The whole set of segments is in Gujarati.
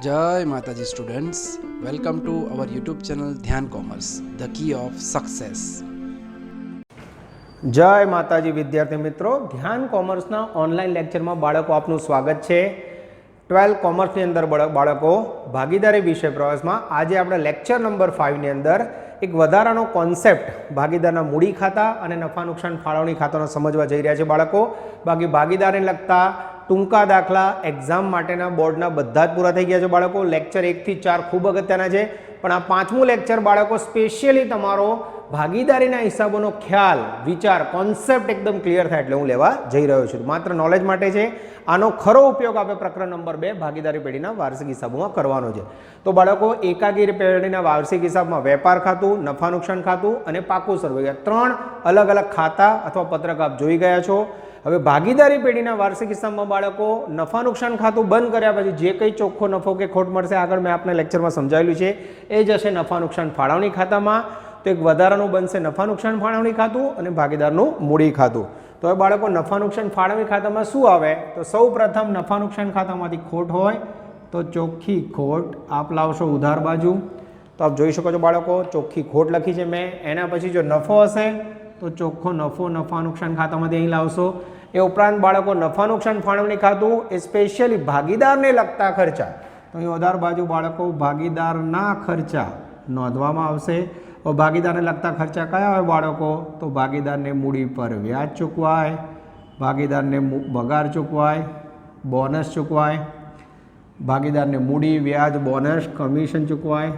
જય માતાજી students welcome to our YouTube channel Dhyan commerce the key of success જય માતાજી વિદ્યાર્થી મિત્રો ધ્યાન કોમર્સના ઓનલાઈન લેક્ચરમાં બાળકો આપનું સ્વાગત છે. ટ્વેલ્વ કોમર્સની અંદર બાળ- બાળકો ભાગીદારી વિષય પ્રવાસમાં આજે આપણે લેક્ચર નંબર ફાઇવની અંદર એક વધારાનો કોન્સેપ્ટ ભાગીદારના મૂડી ખાતા અને નફા નુકસાન ફાળવણી ખાતાનો સમજવા જઈ રહ્યા છે બાળકો. બાકી ભાગીદારને લગતા ટૂંકા દાખલા એક્ઝામ માટેના બોર્ડના બધા જ પૂરા થઈ ગયા છે બાળકો. લેક્ચર એકથી ચાર ખૂબ અગત્યના છે. પણ આ પાંચમું લેક્ચર બાળકો સ્પેશિયલી તમારો ભાગીદારીના હિસાબોનો ખ્યાલ, વિચાર કોન્સેપ્ટ એકદમ ક્લિયર થાય એટલે હું લેવા જઈ રહ્યો છું. માત્ર નોલેજ માટે છે. આનો ખરો ઉપયોગ આપણે પ્રકરણ નંબર બે, ભાગીદારી પેઢીના વાર્ષિક હિસાબોમાં કરવાનો છે. તો બાળકો, એકાગીરી પેઢીના વાર્ષિક હિસાબમાં વેપાર ખાતું, નફા નુકસાન ખાતું અને પાકું સર્વે. ત્રણ અલગ અલગ ખાતા અથવા પત્રક આપ જોઈ ગયા છો. હવે ભાગીદારી પેઢીના વાર્ષિક હિસાબમાં બાળકો નફા નુકસાન ખાતું બંધ કર્યા પછી જે કંઈ ચોખ્ખો નફો કે ખોટ મળશે, આગળ મેં આપને લેક્ચરમાં સમજાવેલું છે, એ જશે નફા નુકસાન ફાળવણી ખાતામાં. તો એક વધારાનું બનશે નફા નુકસાન ફાળવણી ખાતું અને ભાગીદારનું મૂડી ખાતું. તો હવે બાળકો, નફા નુકસાન ફાળવણી ખાતામાં શું આવે? તો સૌ પ્રથમ નફા નુકસાન ખાતામાંથી ખોટ હોય, તો ચોખ્ખી ખોટ આપ લાવશો ઉધાર બાજુ. તો આપ જોઈ શકો છો બાળકો, ચોખ્ખી ખોટ લખી છે મેં. એના પછી જો નફો હશે તો ચોખ્ખો નફો નફા નુકસાન ખાતામાંથી અહીં લાવશો. એ ઉપરાંત બાળકો નફા નુકસાન ફાળવણી ખાતું એ સ્પેશિયલી ભાગીદારને લગતા ખર્ચા. તો અહીં વધાર બાજુ બાળકો ભાગીદારના ખર્ચા નોંધવામાં આવશે. ભાગીદારને લગતા ખર્ચા કયા હોય બાળકો? તો ભાગીદારને મૂડી પર વ્યાજ ચૂકવાય, ભાગીદારને પગાર ચૂકવાય, બોનસ ચૂકવાય, ભાગીદારને મૂડી, વ્યાજ, બોનસ, કમિશન ચૂકવાય.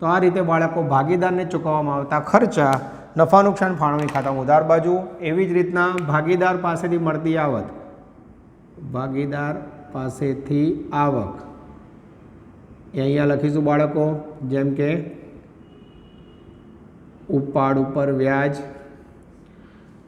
તો આ રીતે બાળકો ભાગીદારને ચૂકવવામાં આવતા ખર્ચા નફા, નુકસાન, ફાળવણી ખાતામાં ઉધાર બાજુ. એવી જ રીતના ભાગીદાર પાસેથી મળતી આવક. ભાગીદાર પાસેથી આવક. એ અહીંયા લખીશું બાળકો, જેમ કે ઉપાડ ઉપર વ્યાજ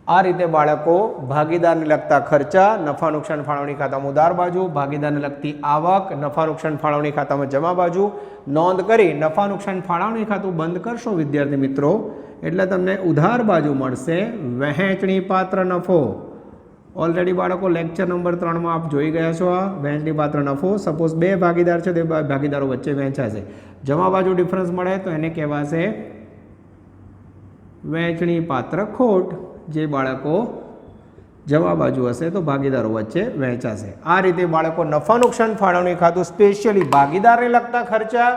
આ રીતે બાળકો ભાગીદારને લગતા ખર્ચા, નફા નુકસાન ફાળવણી ખાતામાં ઉધાર બાજુ, ભાગીદારને લગતી આવક, નફા નુકસાન ફાળવણી ખાતામાં જમા બાજુ. નોંધ કરી નફા નુકસાન ફાળવણી ખાતું બંધ કરશો, વિદ્યાર્થી મિત્રો. એટલે તમને ઉધાર બાજુ મળશે વહેંચણી પાત્ર નફો. ઓલરેડી બાળકો લેક્ચર નંબર ત્રણમાં આપ જોઈ ગયા છો આ. વહેંચણી પાત્ર નફો. સપોઝ બે ભાગીદાર છે, તે ભાગીદારો વચ્ચે વહેંચાશે. જમા બાજુ ડિફરન્સ મળે, તો એને કહેવાશે વહેંચણી પાત્ર ખોટ. જે બાળકો જવા બાજુ હશે તો ભાગીદારો વચ્ચે વહેંચાશે. આ રીતે બાળકો નફા નુકસાન ફાળવણી ખાતું સ્પેશિયલી ભાગીદારને લગતા ખર્ચા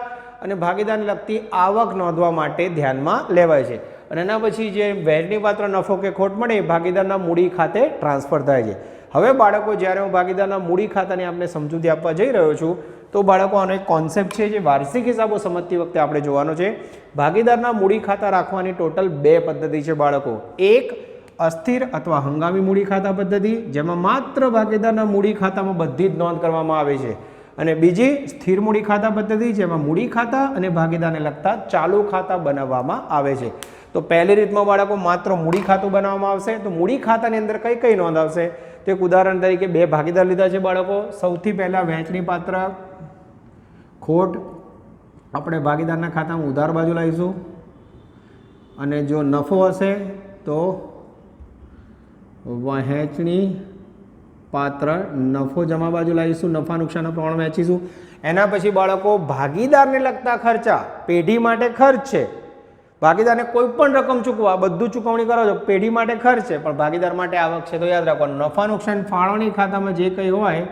અને ભાગીદારને લગતી આવક નોંધવા માટે ધ્યાનમાં લેવાય છે. અને એના પછી જે વેરની પાત્ર નફો કે ખોટ મળે એ ભાગીદારના મૂડી ખાતે ટ્રાન્સફર થાય છે. હવે બાળકો જ્યારે હું ભાગીદારના મૂડી ખાતાની આપને સમજૂતી આપવા જઈ રહ્યો છું, તો બાળકો આનો એક કોન્સેપ્ટ છે જે વાર્ષિક હિસાબો સમજતી વખતે આપણે જોવાનો છે. ભાગીદારના મૂડી ખાતા રાખવાની ટોટલ બે પદ્ધતિ છે બાળકો. એક અસ્થિર અથવા હંગામી મૂડી ખાતા પદ્ધતિ, જેમાં માત્ર ભાગીદારના મૂડી ખાતામાં બધી જ નોંધ કરવામાં આવે છે. અને બીજી સ્થિર મૂડી ખાતા પદ્ધતિ, જેમાં મૂડી ખાતા અને ભાગીદારને લગતા ચાલુ ખાતા બનાવવામાં આવે છે. તો પહેલી રીતમાં બાળકો માત્ર મૂડી ખાતું બનાવવામાં આવશે. તો મૂડી ખાતાની અંદર કઈ કઈ નોંધ આવશે? તો એક ઉદાહરણ તરીકે બે ભાગીદાર લીધા છે બાળકો. સૌથી પહેલાં વહેંચણી પાત્ર, ખોટ. આપણે ભાગીદારના ખાતામાં ઉધાર બાજુ લાવીશું. અને જો નફો હશે તો વહેંચણી પાત્ર નફો જમા બાજુ લાવીશું, નફા નુકસાનના પ્રમાણ વહેંચીશું. એના પછી બાળકો ભાગીદારને લગતા ખર્ચા, પેઢી માટે ખર્ચ છે. ભાગીદારને કોઈ પણ રકમ ચૂકવા બધું ચૂકવણી કરો છો, પેઢી માટે ખર્ચ છે. પણ ભાગીદાર માટે આવક છે તો યાદ રાખવાનું, નફા નુકસાન ફાળવણી ખાતામાં જે કંઈ હોય,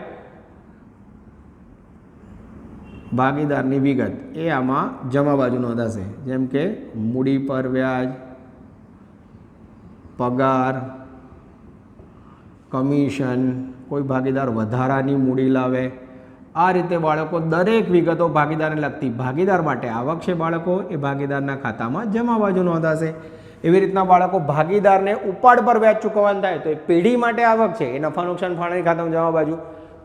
ભાગીદારની વિગત, એ આમાં જમા બાજુ નોંધાશે. જેમ કે મૂડી પર વ્યાજ, પગાર કમિશન, કોઈ ભાગીદાર વધારાની મૂડી લાવે. આ રીતે બાળકો દરેક વિગતો ભાગીદારને લગતી ભાગીદાર માટે આવક છે બાળકો, એ ભાગીદારના ખાતામાં જમા બાજુ નોંધાશે. એવી રીતના બાળકો ભાગીદારને ઉપાડ પર વ્યાજ ચૂકવવાનું થાય તો એ પેઢી માટે આવક છે. એ નફા નુકસાન ફાળવણી ખાતામાં જમા બાજુ.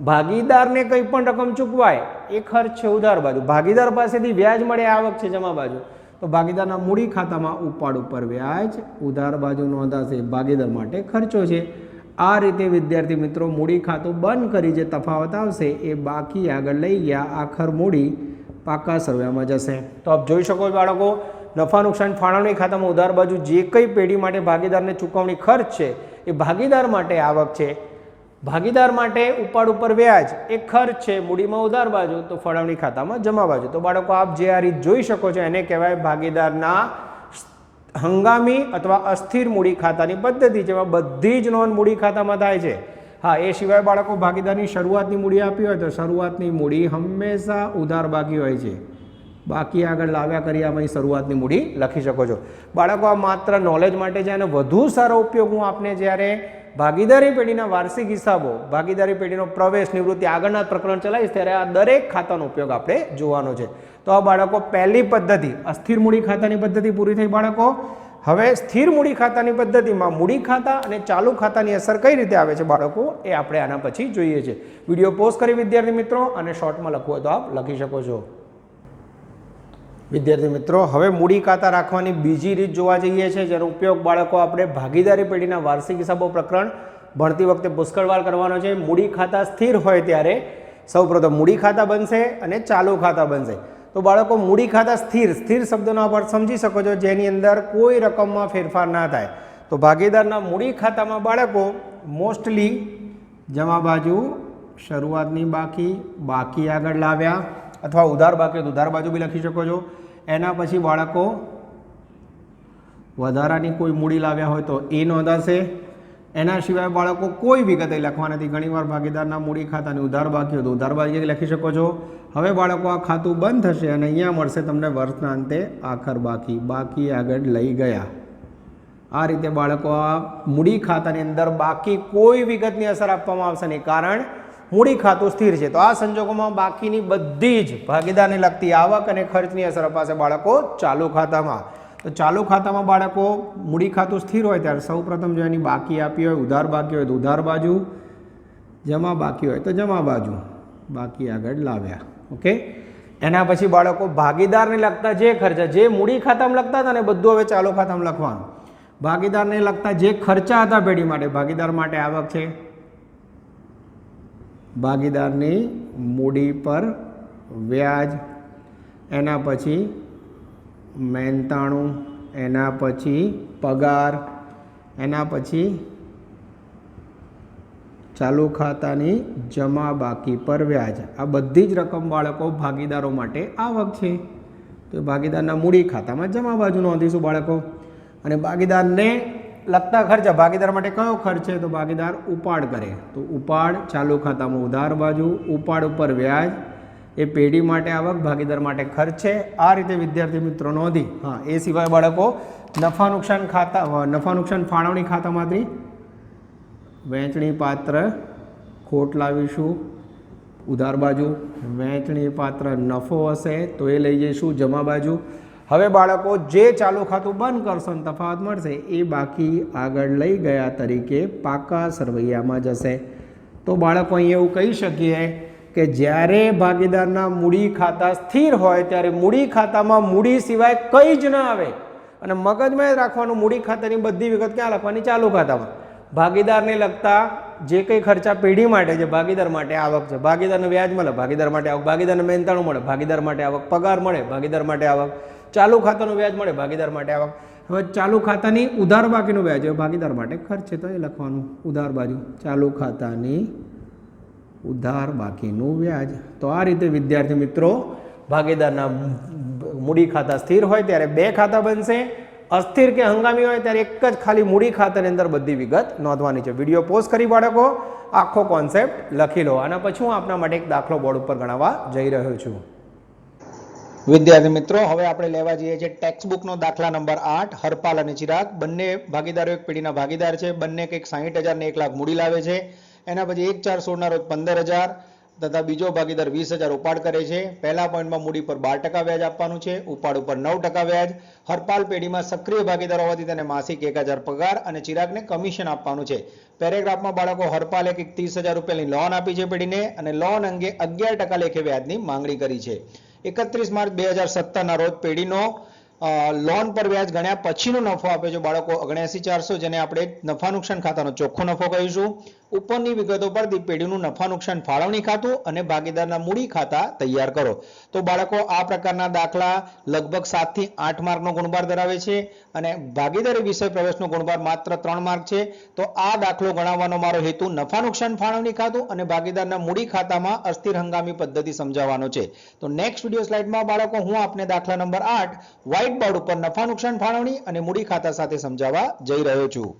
ભાગીદારને કંઈ પણ રકમ ચૂકવાય, એ ખર્ચ છે ઉધાર બાજુ. ભાગીદાર પાસેથી વ્યાજ મળે આવક છે જમા બાજુ. તો ભાગીદારના મૂડી ખાતામાં ઉપાડ ઉપર વ્યાજ, ઉધાર બાજુ નોંધાશે. ભાગીદાર માટે ખર્ચો છે. આ રીતે વિદ્યાર્થી મિત્રો મૂડી ખાતું બંધ કરી જે તફાવત આવશે એ બાકી આગળ લઈ ગયા. આખર મૂડી પાકા સરવાયામાં જશે. તો આપ જોઈ શકો છો બાળકો, નફા નુકસાન ફાળવણી ખાતામાં ઉધાર બાજુ જે કંઈ પેઢી માટે ભાગીદારને ચૂકવણી ખર્ચ છે એ ભાગીદાર માટે આવક છે. ભાગીદાર માટે ઉપાડ ઉપર વ્યાજ એ ખર્ચ છે. મૂડીમાં ઉધાર બાજુ તો ફાળવણી ખાતામાં જમા બાજુ. તો બાળકો, આપ જે આ રીત જોઈ શકો છો એને કહેવાય ભાગીદારના હંગામી અથવા અસ્થિર મૂડી ખાતાની પદ્ધતિ, જેમાં બધી જ નોંધ મૂડી ખાતામાં થાય છે. હા, એ સિવાય બાળકો ભાગીદારની શરૂઆતની મૂડી આપી હોય તો શરૂઆતની મૂડી હંમેશા ઉધાર બાકી હોય છે. બાકી આગળ લાવ્યા કરી આમાં શરૂઆતની મૂડી લખી શકો છો. બાળકો, આ માત્ર નોલેજ માટે છે અને વધુ સારો ઉપયોગ હું આપને જ્યારે ભાગીદારી પેઢીના વાર્ષિક હિસાબો, ભાગીદારી પેઢીનો પ્રવેશ, નિવૃત્તિ આગળના પ્રકરણ ચલાવીશ ત્યારે આ દરેક ખાતાનો ઉપયોગ આપણે જોવાનો છે. તો આ બાળકો પહેલી પદ્ધતિ, અસ્થિર મૂડી ખાતાની પદ્ધતિ પૂરી થઈ બાળકો. હવે સ્થિર મૂડી ખાતાની પદ્ધતિમાં મૂડી ખાતા અને ચાલુ ખાતાની અસર કઈ રીતે આવે છે બાળકો એ આપણે આના પછી જોઈએ છીએ વીડિયો પોઝ કરી વિદ્યાર્થી મિત્રો અને શોર્ટમાં લખવું તો આપ લખી શકો છો. વિદ્યાર્થી મિત્રો, હવે મૂડી ખાતા રાખવાની બીજી રીત જોવા જઈએ છીએ જેનો ઉપયોગ બાળકો આપણે ભાગીદારી પેઢીના વાર્ષિક હિસાબો પ્રકરણ ભણતી વખતે પુષ્કળવાર કરવાનો છે. મૂડી ખાતા સ્થિર હોય ત્યારે સૌપ્રથમ મૂડી ખાતા બનશે અને ચાલુ ખાતા બનશે. તો બાળકો, મૂડી ખાતા સ્થિર સ્થિર શબ્દનો આપ સમજી શકો છો, જેની અંદર કોઈ રકમમાં ફેરફાર ના થાય. તો ભાગીદારના મૂડી ખાતામાં બાળકો મોસ્ટલી જમા બાજુ શરૂઆતની બાકી બાકી આગળ લાવ્યા, અથવા ઉધાર બાકી તો ઉધાર બાજુ બી લખી શકો છો. એના પછી બાળકો વધારાની કોઈ મૂડી લાવ્યા હોય તો એ નોંધાશે. એના સિવાય બાળકો કોઈ વિગતે લખવા નથી. ઘણીવાર ભાગીદારના મૂડી ખાતાની ઉધાર બાકી હોય તો ઉધાર બાકી લખી શકો છો. હવે બાળકો આ ખાતું બંધ થશે અને અહીંયા મળશે તમને વર્ષના અંતે આખર બાકી. બાકી આગળ લઈ ગયા. આ રીતે બાળકો આ મૂડી ખાતાની અંદર બાકી કોઈ વિગતની અસર આપવામાં આવશે નહીં. કારણ મૂડી ખાતું સ્થિર છે. તો આ સંજોગોમાં બાકીની બધી જ ભાગીદારને લગતી આવક અને ખર્ચની અસર અપાશે બાળકો ચાલુ ખાતામાં. તો ચાલુ ખાતામાં બાળકો મૂડી ખાતું સ્થિર હોય ત્યારે સૌપ્રથમ જો એની બાકી આપી હોય, ઉધાર બાકી હોય તો ઉધાર બાજુ, જમા બાકી હોય તો જમા બાજુ, બાકી આગળ લાવ્યા. ઓકે? એના પછી બાળકો ભાગીદારને લગતા જે ખર્ચા, જે મૂડી ખાતામાં લખતા હતા ને બધું હવે ચાલુ ખાતામાં લખવાનું. ભાગીદારને લગતા જે ખર્ચા હતા પેઢી માટે, ભાગીદાર માટે આવક છે. ભાગીદારની મૂડી પર વ્યાજ, એના પછી મહેનતાણું, એના પછી પગાર, એના પછી ચાલુ ખાતાની જમા બાકી પર વ્યાજ. આ બધી જ રકમ બાળકો ભાગીદારો માટે આવક છે. તો ભાગીદારના મૂડી ખાતામાં જમા બાજુ નોંધીશું બાળકો. અને ભાગીદારને લગતા ખર્ચા. ભાગીદાર માટે કયો ખર્ચ છે? તો ભાગીદાર ઉપાડ કરે. તો ઉપાડ ચાલુ ખાતામાં ઉધાર બાજુ, ઉપાડ ઉપર વ્યાજ. એ પેઢી માટે આવક, ભાગીદાર માટે ખર્ચ છે. આ રીતે વિદ્યાર્થી મિત્રો નોંધી. હા, એ સિવાય બાળકો, નફા નુકસાન ખાતા નફા નુકસાન ફાળવણી ખાતામાંથી વહેંચણી પાત્ર ખોટ લાવીશું. ઉધાર બાજુ વહેંચણી પાત્ર નફો હશે, તો એ લઈ જઈશું. જમા બાજુ હવે બાળકો જે ચાલુ ખાતું બંધ કરશો ને તફાવત મળશે, એ બાકી આગળ લઈ ગયા તરીકે પાકા સરવૈયામાં જશે. તો બાળકો અહીં એવું કહી શકીએ કે જ્યારે ભાગીદારના મૂડી ખાતા સ્થિર હોય, ત્યારે મૂડી ખાતામાં મૂડી સિવાય કંઈ જ ના આવે. અને મગજમાં જ રાખવાનું મૂડી ખાતાની બધી વિગત ક્યાં લખવાની? ચાલુ ખાતામાં. ભાગીદારને લગતા જે કંઈ ખર્ચા પેઢી માટે છે, ભાગીદાર માટે આવક છે. ભાગીદારને વ્યાજ મળે, ભાગીદાર માટે આવક. ભાગીદારને મહેનતાણું મળે, ભાગીદાર માટે આવક. પગાર મળે, ભાગીદાર માટે આવક. ચાલુ ખાતાનું વ્યાજ મળે ભાગીદાર માટે આવક હવે ચાલુ ખાતાની ઉધાર બાકીનું વ્યાજ, હવે ભાગીદાર માટે ખર્ચ છે તો એ લખવાનું. ઉધાર બાજુ. ચાલુ ખાતાની ઉધાર બાકીનું વ્યાજ. તો આ રીતે વિદ્યાર્થી મિત્રો, ભાગીદારના મૂડી ખાતા સ્થિર હોય ત્યારે બે ખાતા બનશે. અસ્થિર કે હંગામી હોય ત્યારે એક જ ખાલી મૂડી ખાતાની અંદર બધી વિગત નોંધવાની છે. વીડિયો પોસ્ટ કરી બાળકો, આખો કોન્સેપ્ટ લખી લો. આના પછી હું આપના માટે એક દાખલો બોર્ડ ઉપર ગણાવવા જઈ રહ્યો છું. વિદ્યાર્થી મિત્રો, હવે આપણે લેવા જઈએ છીએ ટેક્સ્ટ બુકનો દાખલા નંબર આઠ, હરપાલ અને ચિરાગ. બંને ભાગીદારો એક પેઢીના ભાગીદાર છે. બંને કંઈક સાહીઠ હજાર ને એક લાખ મૂડી લાવે છે. એના પછી એક ચાર સોળના રોજ પંદર હજાર તથા બીજો ભાગીદાર વીસ હજાર ઉપાડ કરે છે. પહેલા પોઈન્ટમાં મૂડી પર બાર ટકા વ્યાજ આપવાનું છે. ઉપાડ ઉપર નવ ટકા વ્યાજ. હરપાલ પેઢીમાં સક્રિય ભાગીદાર હોવાથી તેને માસિક એક હજાર પગાર અને ચિરાગને કમિશન આપવાનું છે. પેરેગ્રાફમાં બાળકો હરપાલે કંઈક ત્રીસ હજાર રૂપિયાની લોન આપી છે પેઢીને અને લોન અંગે અગિયાર ટકા લેખે વ્યાજની માંગણી કરી છે. એકત્રીસ માર્ચ બે હજાર સત્તરના રોજ પેઢીનો લોન પર વ્યાજ ગણ્યા પછીનો નફો આપે છે બાળકો, ઓગણ્યાસી ચારસો, જેને આપણે નફા નુકસાન ખાતાનો ચોખ્ખો નફો કહીશું. ઉપરની વિગતો પરથી પેઢીનું નફા નુકસાન ફાળવણી ખાતું અને ભાગીદારના મૂડી ખાતા તૈયાર કરો. તો બાળકો, આ પ્રકારના દાખલા લગભગ સાતથી આઠ માર્કનો ગુણભાર ધરાવે છે અને ભાગીદારી વિષય પ્રવેશનો ગુણભાર માત્ર ત્રણ માર્ક છે. તો આ દાખલો ગણાવવાનો મારો હેતુ નફા નુકસાન ફાળવણી ખાતું અને ભાગીદારના મૂડી ખાતામાં અસ્થિર હંગામી પદ્ધતિ સમજાવવાનો છે. તો નેક્સ્ટ વીડિયો સ્લાઇડમાં બાળકો, હું આપને દાખલા નંબર આઠ વ્હાઇટ બોર્ડ ઉપર નફા નુકસાન ફાળવણી અને મૂડી ખાતા સાથે સમજાવવા જઈ રહ્યો છું.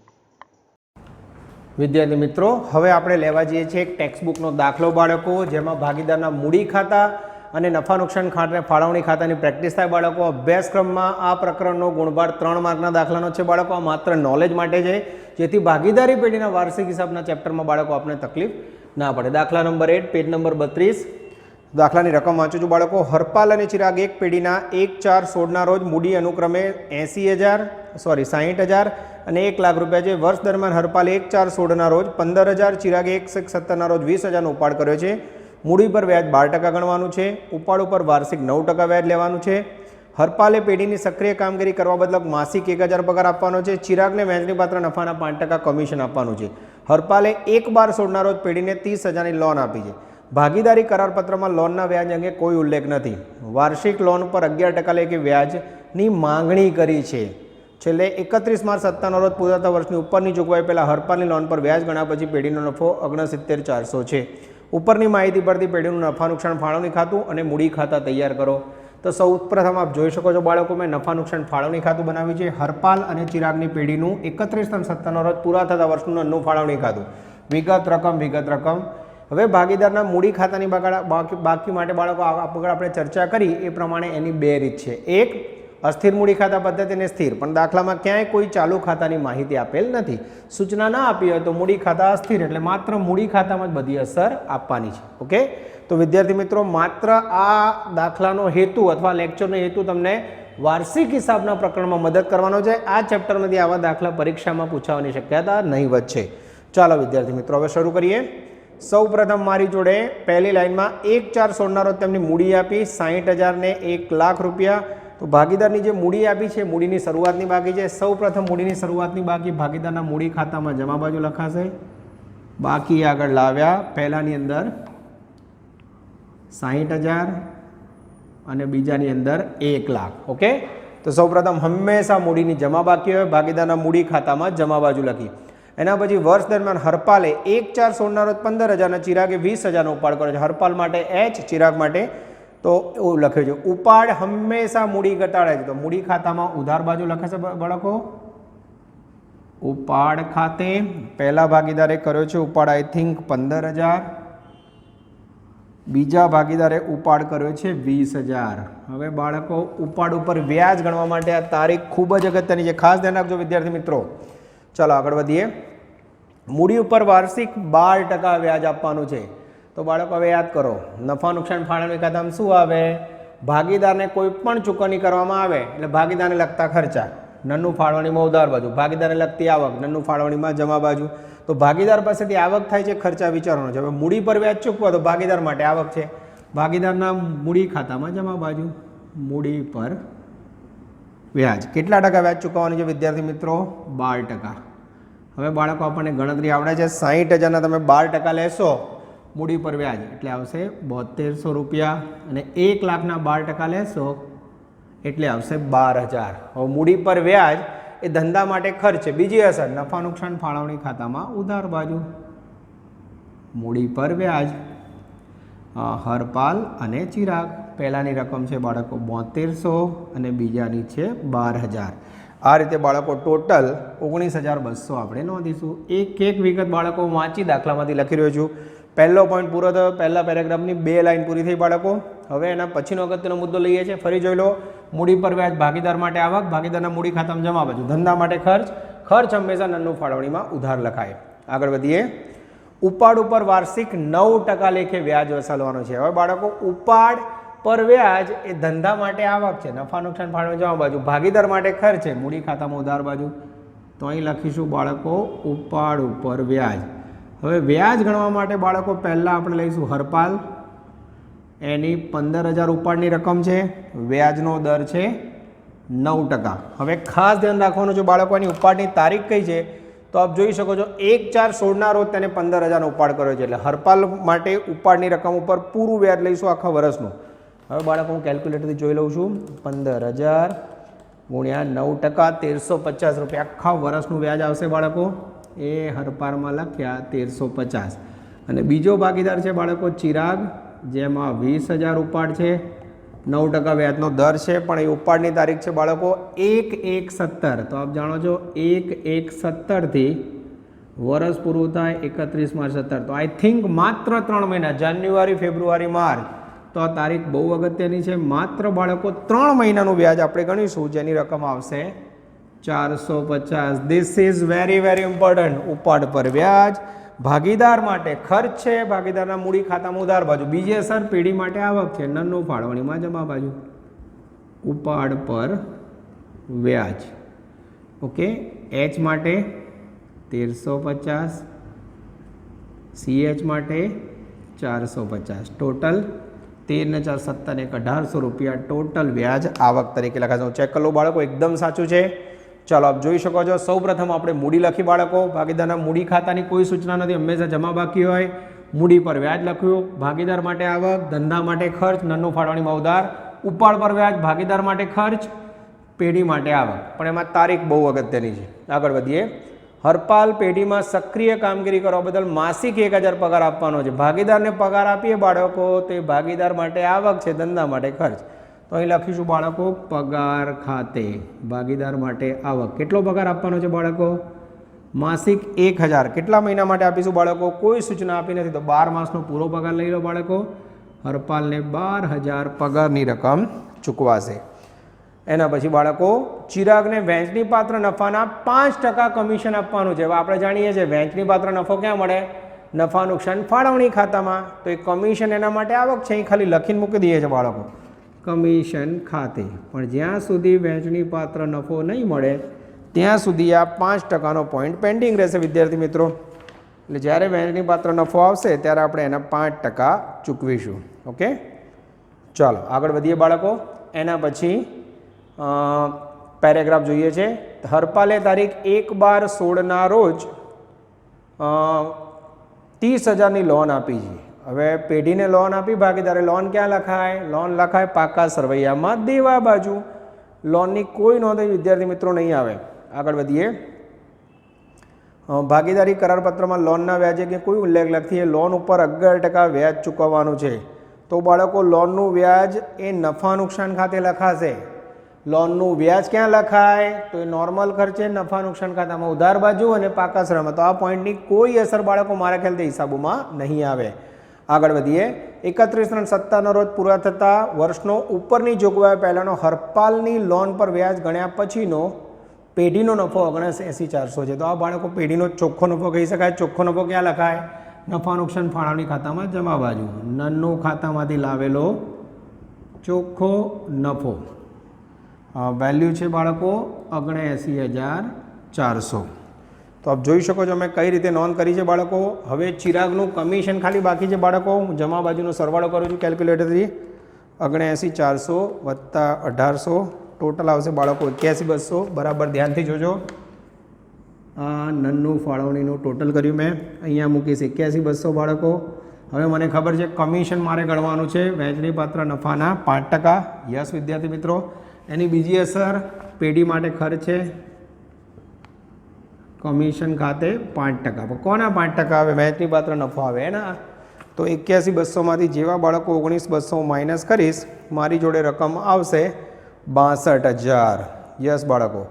વિદ્યાર્થી મિત્રો, હવે આપણે લેવા જઈએ છીએ એક ટેક્સ્ટબુકનો દાખલો બાળકો, જેમાં ભાગીદારના મૂડી ખાતા અને નફા નુકસાન ખાતે ફાળવણી ખાતાની પ્રેક્ટિસ થાય. બાળકો, અભ્યાસક્રમમાં આ પ્રકરણનો ગુણભાર ત્રણ માર્કના દાખલાનો છે. બાળકો, આ માત્ર નોલેજ માટે છે, જેથી ભાગીદારી પેઢીના વાર્ષિક હિસાબના ચેપ્ટરમાં બાળકો આપણે તકલીફ ના પડે. દાખલા નંબર એટ પેજ નંબર બત્રીસ. દાખલાની રકમ વાંચું છું બાળકો. હરપાલ અને ચિરાગ એક પેઢીના એક ચાર સોળના રોજ મૂડી અનુક્રમે એંસી હજાર સોરી સાહીઠ હજાર અને એક લાખ રૂપિયા છે. વર્ષ દરમિયાન હરપાલ એક ચાર સોળના રોજ પંદર હજાર, ચિરાગ એક સત્તરના રોજ વીસ હજારનો ઉપાડ કર્યો છે. મૂડી પર વ્યાજ બાર ટકા ગણવાનું છે. ઉપાડ ઉપર વાર્ષિક નવ ટકા વ્યાજ લેવાનું છે. હરપાલે પેઢીની સક્રિય કામગીરી કરવા બદલ માસિક એક હજાર પગાર આપવાનો છે. ચિરાગને વ્યાજની પાત્ર નફાના પાંચ ટકા કમિશન આપવાનું છે. હરપાલે એક બાર સોળના રોજ પેઢીને ત્રીસ હજારની લોન આપી છે. ભાગીદારી કરારપત્રમાં લોનના વ્યાજ અંગે કોઈ ઉલ્લેખ નથી. વાર્ષિક લોન પર અગિયાર ટકા લેખી વ્યાજની માંગણી કરી છે. છેલ્લે એકત્રીસ માર્ચ સત્તાનો રોજ પૂરાતા વર્ષની ઉપરની જોગવાઈ પહેલાં હરપાલની લોન પર વ્યાજ ગણા પછી પેઢીનો નફો ઓગણસિત્તેર ચારસો છે. ઉપરની માહિતી પરથી પેઢીનું નફા નુકસાન ફાળવણી ખાતું અને મૂડી ખાતા તૈયાર કરો. તો સૌ પ્રથમ આપ જોઈ શકો છો બાળકો, મેં નફા નુકસાન ફાળવણી ખાતું બનાવ્યું છે. હરપાલ અને ચિરાગની પેઢીનું એકત્રીસ ત્રણ સત્તાનો રોજ પૂરા થતા વર્ષનું નન્નું ફાળવણી ખાતું. વિગત રકમ વિગત રકમ. હવે ભાગીદારના મૂડી ખાતાની બાકી માટે બાળકો આપણે ચર્ચા કરી. એ પ્રમાણે એની બે રીત છે. એક, અસ્થિર મૂડી ખાતા પદ્ધતિને સ્થિર, પણ દાખલામાં ક્યાંય કોઈ ચાલુ ખાતાની માહિતી આપેલ નથી. સૂચના ના આપી હોય તો મૂડી ખાતા અસ્થિર, એટલે માત્ર મૂડી ખાતામાં જ બધી અસર આપવાની છે. ઓકે? તો વિદ્યાર્થી મિત્રો, માત્ર આ દાખલાનો હેતુ અથવા લેક્ચરનો હેતુ તમને વાર્ષિક હિસાબના પ્રકરણમાં મદદ કરવાનો છે. આ ચેપ્ટરમાંથી આવા દાખલા પરીક્ષામાં પૂછાવાની શક્યતા નહીવત છે. ચાલો વિદ્યાર્થી મિત્રો, હવે શરૂ કરીએ. સૌ પ્રથમ મારી જોડે પહેલી લાઈનમાં એક ચાર સોડનારો તેમની મૂડી આપી, સાહીઠ હજારને એક લાખ રૂપિયા. તો ભાગીદારની જે મૂડી આપી છે, મૂડીની શરૂઆતની બાકી છે. સૌ પ્રથમ મૂડીની શરૂઆતની બાકી ભાગીદારના મૂડી ખાતામાં જમા બાજુ લખાશે. બાકી આગળ લાવ્યા. પહેલાની અંદર સાહીઠ હજાર અને બીજાની અંદર એક લાખ. ઓકે? તો સૌપ્રથમ હંમેશા મૂડીની જમા બાકી હોય. ભાગીદારના મૂડી ખાતામાં જમા બાજુ લખી. એના પછી વર્ષ દરમિયાન હરપાલે એક ચાર સોળના રોજ પંદર હજારના ચિરાગે વીસ હજારનો ઉપાડ કર્યો છે. હરપાલ માટે એચ ચિરાગ માટે તો એવું લખ્યું છે. ઉપાડ હંમેશા મૂડી ઘટાડે છે. તો મૂડી ખાતામાં ઉધાર બાજુ લખે છે બાળકો? ઉપાડ ખાતે પહેલા ભાગીદારે કર્યો છે ઉપાડ આઈ થિંક પંદર હજાર. બીજા ભાગીદારે ઉપાડ કર્યો છે વીસ હજાર. હવે બાળકો, ઉપાડ ઉપર વ્યાજ ગણવા માટે આ તારીખ ખૂબ જ અગત્યની છે. ખાસ ધ્યાન રાખજો વિદ્યાર્થી મિત્રો. ચાલો આગળ વધીએ. મૂડી ઉપર વાર્ષિક બાર ટકા વ્યાજ આપવાનું છે. તો બાળકો, હવે યાદ કરો, નફા નુકસાન ફાળવણી ખાતામાં શું આવે? ભાગીદારને કોઈ પણ ચૂકવણી કરવામાં આવે, એટલે ભાગીદારને લગતા ખર્ચા. નન્નું ફાળવણીમાં ઉધાર બાજુ, ભાગીદારને લગતી આવક, નન્નું ફાળવણીમાં જમા બાજુ. તો ભાગીદાર પાસેથી આવક થાય છે, ખર્ચા વિચારવાનો છે. હવે મૂડી પર વ્યાજ ચૂકવો તો ભાગીદાર માટે આવક છે. ભાગીદારના મૂડી ખાતામાં જમા બાજુ, મૂડી પર વ્યાજ. કેટલા ટકા વ્યાજ ચૂકવવાનું છે વિદ્યાર્થી મિત્રો? બાર ટકા. હવે બાળકો આપણને ગણતરી આવડે છે. સાહીઠ હજારના તમે બાર ટકા લેશો, મૂડી પર વ્યાજ. એટલે આવશે બોતેરસો રૂપિયા અને એક લાખના બાર ટકા લેશો, એટલે આવશે બાર હજાર. હવે મૂડી પર વ્યાજ એ ધંધા માટે ખર્ચ બીજી અસર, નફા નુકસાન ફાળવણી ખાતામાં ઉધાર બાજુ. મૂડી પર વ્યાજ. હરપાલ અને ચિરાગ. પહેલાંની રકમ છે બાળકો બોતેરસો અને બીજાની છે બાર હજાર આ રીતે બાળકો ટોટલ ઓગણીસ હજાર બસો આપણે નોંધીશું. એક એક વિગત બાળકો વાંચી દાખલામાંથી લખી રહ્યો છું. પહેલો પોઈન્ટ પૂરો થયો. પહેલા પેરેગ્રાફની બે લાઈન પૂરી થઈ બાળકો. હવે એના પછીનો અગત્યનો મુદ્દો લઈએ છીએ. ફરી જોઈ લો. મૂડી પર વ્યાજ ભાગીદાર માટે આવક. ભાગીદારના મૂડી ખાતામાં જમા બાજુ ધંધા માટે ખર્ચ. ખર્ચ હંમેશા નન્નું ફાળવણીમાં ઉધાર લખાય. આગળ વધીએ. ઉપાડ ઉપર વાર્ષિક નવ ટકા લેખે વ્યાજ વસાલવાનો છે. હવે બાળકો, ઉપાડ પર વ્યાજ એ ધંધા માટે આવક છે. નફા નુકસાન ફાળવે જવા બાજુ. ભાગીદાર માટે ખર્ચ છે. મૂડી ખાતામાં ઉધાર બાજુ. તો અહીં લખીશું બાળકો ઉપાડ ઉપર વ્યાજ હવે વ્યાજ ગણવા માટે બાળકો પહેલાં આપણે લઈશું હરપાલ. એની પંદર હજાર ઉપાડની રકમ છે. વ્યાજનો દર છે નવ ટકા. હવે ખાસ ધ્યાન રાખવાનું છે બાળકોની ઉપાડની તારીખ કઈ છે? તો આપ જોઈ શકો છો એક ચાર સોળના રોજ તેને પંદર હજારનો ઉપાડ કર્યો છે. એટલે હરપાલ માટે ઉપાડની રકમ ઉપર પૂરું વ્યાજ લઈશું આખા વર્ષનું. હવે બાળકો, હું કેલ્ક્યુલેટરથી જોઈ લઉં છું. પંદર હજાર ગુણ્યા નવ ટકા તેરસો પચાસ રૂપિયા. આખા વર્ષનું વ્યાજ આવશે બાળકો. એ હરપારમાં લખ્યા, તેરસો પચાસ. અને બીજો ભાગીદાર છે બાળકો, ચિરાગ, જેમાં વીસ હજાર ઉપાડ છે. નવ ટકા વ્યાજનો દર છે, પણ એ ઉપાડની તારીખ છે બાળકો એક એક સત્તર. તો આપ જાણો છો, એક એક સત્તરથી વર્ષ પૂરું થાય એકત્રીસ માર્ચ સત્તર. તો આઈ થિંક માત્ર ત્રણ મહિના જાન્યુઆરી ફેબ્રુઆરી માર્ચ તો આ તારીખ બહુ અગત્યની છે. માત્ર બાળકો ત્રણ મહિનાનું વ્યાજ આપણે ગણીશું, જેની રકમ આવશે ચારસો પચાસ. This is very very important ઉપાડ પર વ્યાજ. ભાગીદાર માટે ખર્ચ છે. ભાગીદારના મૂડી ખાતામાં ઉધાર બાજુ. બીજી અસર પેઢી માટે આવક છે. નન્નું ફાળવણીમાં જમા બાજુ. ઉપાડ પર વ્યાજ. ઓકે એચ માટે તેરસો પચાસ. સીએચ માટે ચારસો પચાસ. ટોટલ તેર હજાર સત્તર એક અઢારસો રૂપિયા ટોટલ વ્યાજ આવક તરીકે લખાશે. ચેક કરી બાળકો, એકદમ સાચું છે. ચાલો આપ જોઈ શકો છો સૌ પ્રથમ આપણે મૂડી લખી બાળકો. ભાગીદારના મૂડી ખાતાની કોઈ સૂચના નથી, હંમેશા જમા બાકી હોય. મૂડી પર વ્યાજ લખ્યું, ભાગીદાર માટે આવક, ધંધા માટે ખર્ચ, નન્નું ફાળવણીમાં માવદાર ઉપાડ પર વ્યાજ, ભાગીદાર માટે ખર્ચ, પેઢી માટે આવક. પણ એમાં તારીખ બહુ અગત્યની છે. આગળ વધીએ. હરપાલ પેઢીમાં સક્રિય કામગીરી કરવા બદલ માસિક એક હજાર પગાર આપવાનો છે. ભાગીદારને પગાર આપીએ બાળકો, તે ભાગીદાર માટે આવક છે, ધંધા માટે ખર્ચ. તો અહીં લખીશું, બાળકો, પગાર ખાતે ભાગીદાર માટે આવક. કેટલો પગાર આપવાનો છે બાળકો? માસિક એક હજાર. કેટલા મહિના માટે આપીશું બાળકો? કોઈ સૂચના આપી નથી. તો બાર માસનો પૂરો પગાર લઈ લો બાળકો. હરપાલને બાર હજાર પગારની રકમ ચૂકવાશે. એના પછી બાળકો, ચિરાગને વેચની પાત્ર નફાના પાંચ ટકા કમિશન આપવાનું છે. આપણે જાણીએ છીએ વેચની પાત્ર નફો ક્યાં મળે? નફા, નુકસાન ફાળવણી ખાતામાં. તો એ કમિશન એના માટે આવક છે. એ ખાલી લખીને મૂકી દઈએ છીએ બાળકો. કમિશન ખાતે. પણ જ્યાં સુધી વેચની પાત્ર નફો નહીં મળે, ત્યાં સુધી આ પાંચ ટકાનો પોઈન્ટ પેન્ડિંગ રહેશે, વિદ્યાર્થી મિત્રો. એટલે જ્યારે વેચની પાત્ર નફો આવશે, ત્યારે આપણે એના પાંચ ટકા ચૂકવીશું. ઓકે? ચાલો, આગળ વધીએ બાળકો. એના પછી પેરેગ્રાફ જોઈએ છે. હરપાલે તારીખ એક બાર સોળના રોજ ત્રીસ હજારની લોન આપી છે. હવે પેઢીને લોન આપી, ભાગીદારે લોન ક્યાં લખાય? લોન લખાય પાકા સરવૈયામાં દેવા બાજુ. લોનની કોઈ નોંધ વિદ્યાર્થી મિત્રો નહીં આવે. આગળ વધીએ. ભાગીદારી કરારપત્રમાં લોનના વ્યાજે કે કોઈ ઉલ્લેખ નથી લોન ઉપર અગિયાર ટકા વ્યાજ ચૂકવવાનું છે. તો બાળકો, લોનનું વ્યાજ એ નફા નુકસાન ખાતે લખાશે. લોનનું વ્યાજ ક્યાં લખાય? તો એ નોર્મલ ખર્ચે નફા નુકસાન ખાતામાં ઉધાર બાજુ અને પાકા શ્રમમાં. તો આ પોઈન્ટની કોઈ અસર બાળકો મારા ખ્યાલથી હિસાબોમાં નહીં આવે. આગળ વધીએ. એકત્રીસ ત્રણ સત્તાના રોજ પૂરા થતાં વર્ષનો ઉપરની જોગવાઈ પહેલાંનો હરપાલની લોન પર વ્યાજ ગણ્યા પછીનો પેઢીનો નફો ઓગણીસ એંસી ચારસો છે. તો આ બાળકો પેઢીનો ચોખ્ખો નફો કહી શકાય. ચોખ્ખો નફો ક્યાં લખાય? નફા નુકસાન ફાળવણી ખાતામાં જમા બાજુ. નનનું ખાતામાંથી લાવેલો ચોખ્ખો નફો. વેલ્યુ છે બાળકો ઓગણએંસી હજાર ચારસો. તો આપ જોઈ શકો છો અમે કઈ રીતે નોંધ કરી છે બાળકો. હવે ચિરાગનું કમિશન ખાલી બાકી છે બાળકો. હું જમા બાજુનો સરવાળો કરું છું કેલ્ક્યુલેટરથી ઓગણએંસી ચારસો વત્તા અઢારસો. ટોટલ આવશે બાળકો એક્યાસી બસો. બરાબર ધ્યાનથી જોજો. આ નન્નું ફાળવણીનું ટોટલ કર્યું મેં. અહીંયા મૂકીશ એક્યાસી બસો બાળકો. હવે મને ખબર છે કમિશન મારે ગણવાનું છે. વહેંચણી પાત્ર નફાના પાંચ ટકા. યસ વિદ્યાર્થી મિત્રો. એની બીજી અસર પેઢી માટે ખર્ચ કમિશન ખાતે પાંચ ટકા. કોના પાંચ ટકા આવે? વહેંચણી પાત્ર નફો આવે. એના? તો એક્યાસી બસોમાંથી જેવા બાળકો ઓગણીસ બસો માઇનસ કરીશ, મારી જોડે રકમ આવશે બાસઠ હજાર. યસ, બાળકો.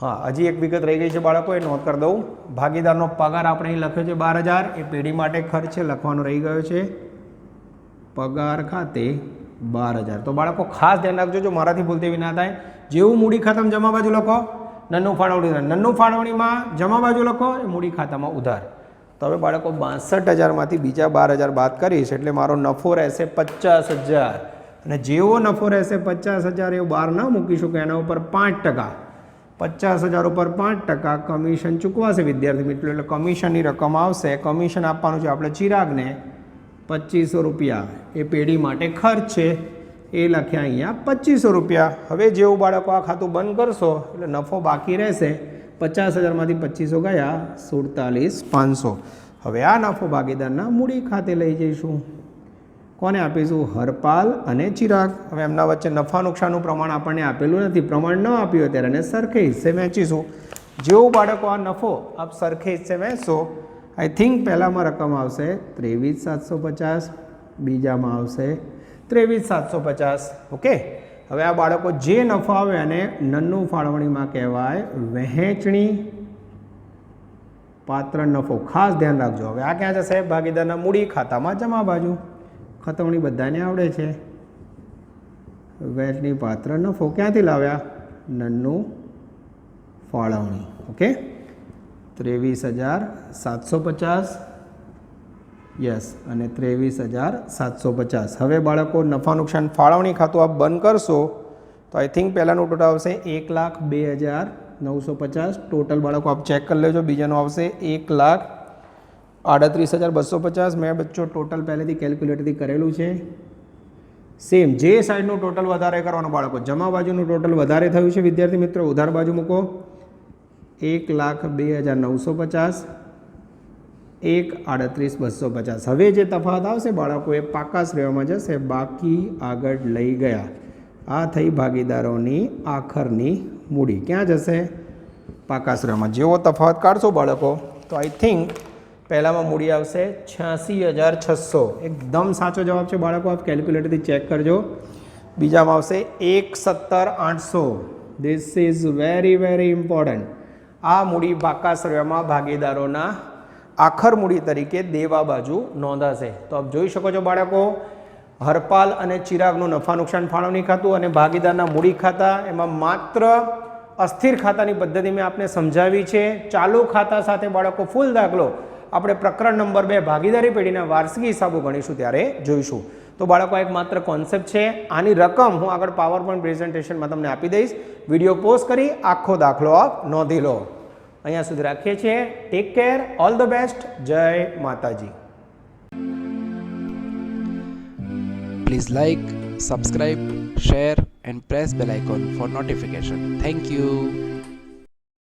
હા, હજી એક વિગત રહી ગઈ છે બાળકો, એ નોંધ કરી દઉં. ભાગીદારનો પગાર આપણે અહીં લખ્યો છે બાર હજાર. એ પેઢી માટે ખર્ચ લખવાનો રહી ગયો છે. પગાર ખાતે બાર હજાર. તો બાળકો ખાસ ધ્યાન રાખજો, જો મારાથી ભૂલતી વિના થાય, જેવું મૂડી ખાતામાં જમા બાજુ લખો, નન્નું ફાળવણી ઉધાર નન્નું ફાળવણીમાં જમા બાજુ લખો, એ મૂડી ખાતામાં ઉધાર. તો હવે બાળકો બાસઠ હજારમાંથી બીજા બાર હજાર બાદ કરીશ, એટલે મારો નફો રહેશે પચાસ હજાર. અને જેવો નફો રહેશે પચાસ હજાર, એવું બહાર ન મૂકીશું કે એના ઉપર પાંચ ટકા. પચાસ હજાર ઉપર પાંચ ટકા કમિશન ચૂકવાશે વિદ્યાર્થી મિત્રો, એટલે કમિશનની રકમ આવશે. કમિશન આપવાનું છે આપણે ચિરાગને. પચીસો રૂપિયા. એ પેઢી માટે ખર્ચ છે. એ લખ્યા અહીંયા, પચીસો રૂપિયા. હવે જેવું બાળકો આ ખાતું બંધ કરશો, એટલે નફો બાકી રહેશે. પચાસ હજારમાંથી પચીસો ગયા, સુડતાલીસ, પાંચસો. હવે આ નફો ભાગીદારના મૂડી ખાતે લઈ જઈશું. કોને આપીશું? હરપાલ અને ચિરાગ. હવે એમના વચ્ચે નફા નુકસાનનું પ્રમાણ આપણને આપેલું નથી. પ્રમાણ ન આપ્યું હોય ત્યારે એને સરખે હિસ્સે વહેંચીશું જેવું બાળકો આ નફો આપ સરખે હિસ્સે વહેંચશો આઈ થિંક પહેલાંમાં રકમ આવશે ત્રેવીસ સાતસો પચાસ, બીજામાં આવશે ત્રેવીસ સાતસો પચાસ. ઓકે હવે આ બાળકો જે નફો આવે એને નન્નું ફાળવણીમાં કહેવાય વહેંચણી. પાત્ર નફો. ખાસ ધ્યાન રાખજો. હવે આ ક્યાં જશે? ભાગીદારના મૂડી ખાતામાં જમા બાજુ. ખતવણી બધાને આવડે છે. વહેંચણી પાત્ર નફો ક્યાંથી લાવ્યા? નન્નું ફાળવણી. ઓકે ત્રેવીસ હજાર સાતસો પચાસ. યસ અને ત્રેવીસ હજાર સાતસો પચાસ. હવે બાળકો, નફા, નુકસાન, ફાળવણી ખાતું આપ બંધ કરશો, તો આઈ થિંક પહેલાંનું ટોટલ આવશે એક લાખ બે હજાર નવસો પચાસ. ટોટલ બાળકો આપ ચેક કરી લેજો. બીજાનું આવશે એક લાખ આડત્રીસ હજાર બસો પચાસ. મેં બચ્ચો ટોટલ પહેલેથી કેલ્ક્યુલેટરથી કરેલું છે. સેમ જે સાઈડનું ટોટલ વધારે કરવાનું બાળકો, જમા બાજુનું ટોટલ વધારે થયું છે. વિદ્યાર્થી મિત્રો, ઉધાર બાજુ મૂકો. એક લાખ બે હજાર નવસો પચાસ. એક આડત્રીસ બસો પચાસ. હવે જે તફાવત આવશે બાળકો એ પાકા શ્રેવામાં જશે, બાકી આગળ લઈ ગયા. આ થઈ ભાગીદારોની આખરની મૂડી. ક્યાં જશે? પાકા શ્રેવામાં જેવો તફાવત કાઢશો બાળકો, તો આઈ થિંક પહેલામાં મૂડી આવશે છ્યાસી હજાર છસો. એકદમ સાચો જવાબ છે બાળકો, આપ કેલ્ક્યુલેટરથી ચેક કરજો. બીજામાં આવશે એક સત્તર આઠસો. This is very very important આ મૂડી પાકા સર્વેમાં ભાગીદારોના આખર મૂડી તરીકે દેવા બાજુ નોંધાશે. તો આપ જોઈ શકો છો બાળકો, હરપાલ અને ચિરાગનું નફા નુકસાન ફાળવણી ખાતું અને ભાગીદારના મૂડી ખાતા એમાં માત્ર અસ્થિર ખાતાની પદ્ધતિ મેં આપને સમજાવી છે. ચાલુ ખાતા સાથે બાળકો ફૂલ દાખલો. આપણે પ્રકરણ નંબર બે, ભાગીદારી પેઢીના વાર્ષિક હિસાબો ગણીશું ત્યારે જોઈશું. તો બાળકો એક માત્ર કોન્સેપ્ટ છે. આની રકમ હું આગળ પાવર પોઈન્ટ પ્રેઝન્ટેશનમાં તમને આપી દઈશ. વીડિયો પોસ્ટ કરી, આખો દાખલો આપ નોંધી લો. અહીંયા સુધી રાખીએ છીએ take care all the best જય માતાજી Please like, subscribe, share, and press bell icon for notification. Thank you.